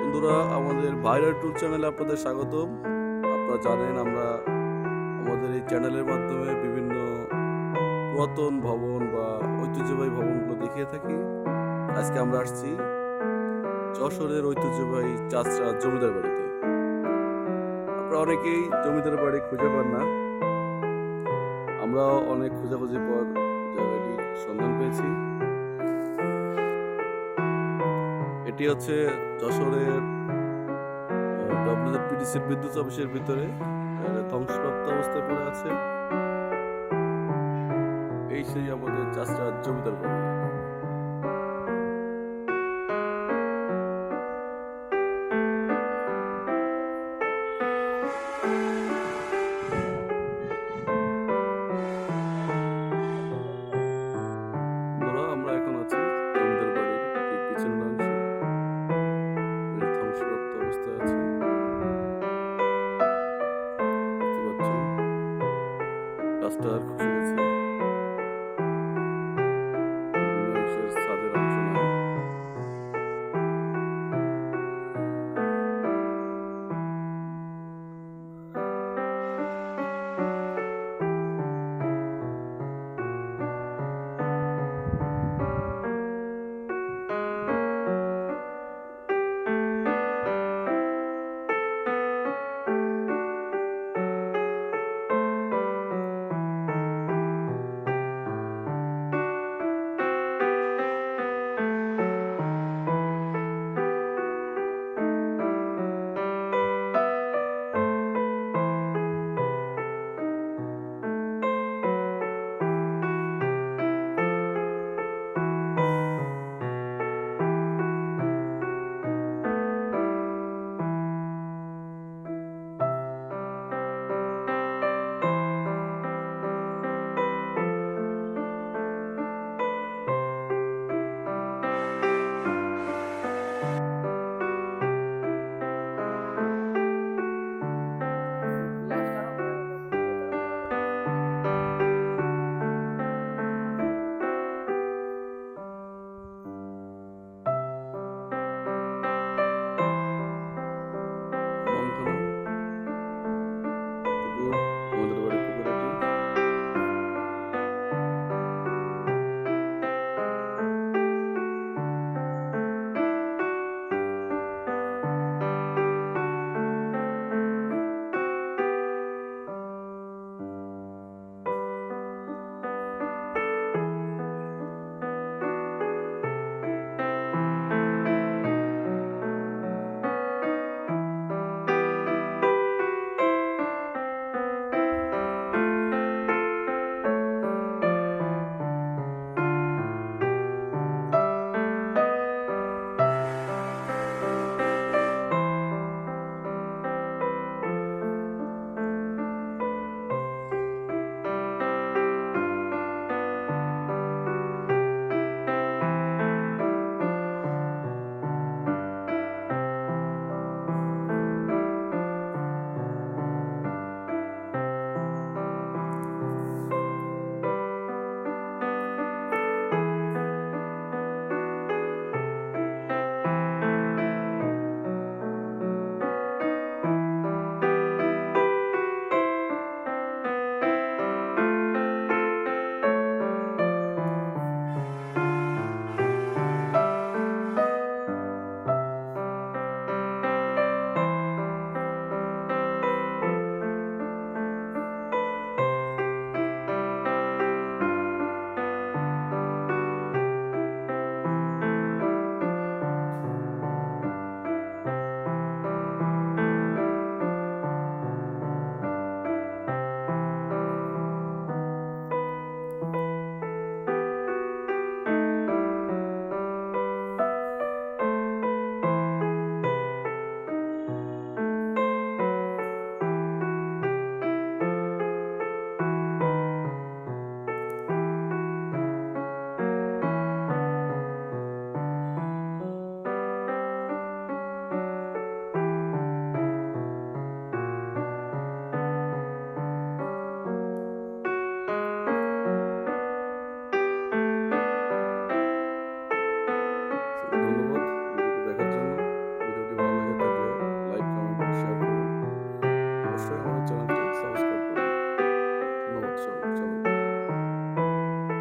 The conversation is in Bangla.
বন্ধুরা, আমাদের ভাইরাল ট্যুর চ্যানেলে আপনাদের স্বাগতম। আপনারা জানেন আমরা আমাদের এই চ্যানেলের মাধ্যমে বিভিন্ন পুরাতন ভবন বা ঐতিহ্যবাহী ভবনগুলো দেখিয়ে থাকি। আজকে আমরা আসছি যশোরের ঐতিহ্যবাহী চাষরা জমিদার বাড়িতে। আপনারা অনেকেই জমিদার বাড়ি খুঁজে পান না। আমরাও অনেক খোঁজাখুঁজির পর এটি হচ্ছে যশোরের ডব্লিউপিডিসির বিদ্যুৎ অফিসের ভিতরে। ধ্বংসপ্রাপ্ত অবস্থায় পড়ে আছে। এই সেই আমাদের চাষটা জমিদার বাড়ি after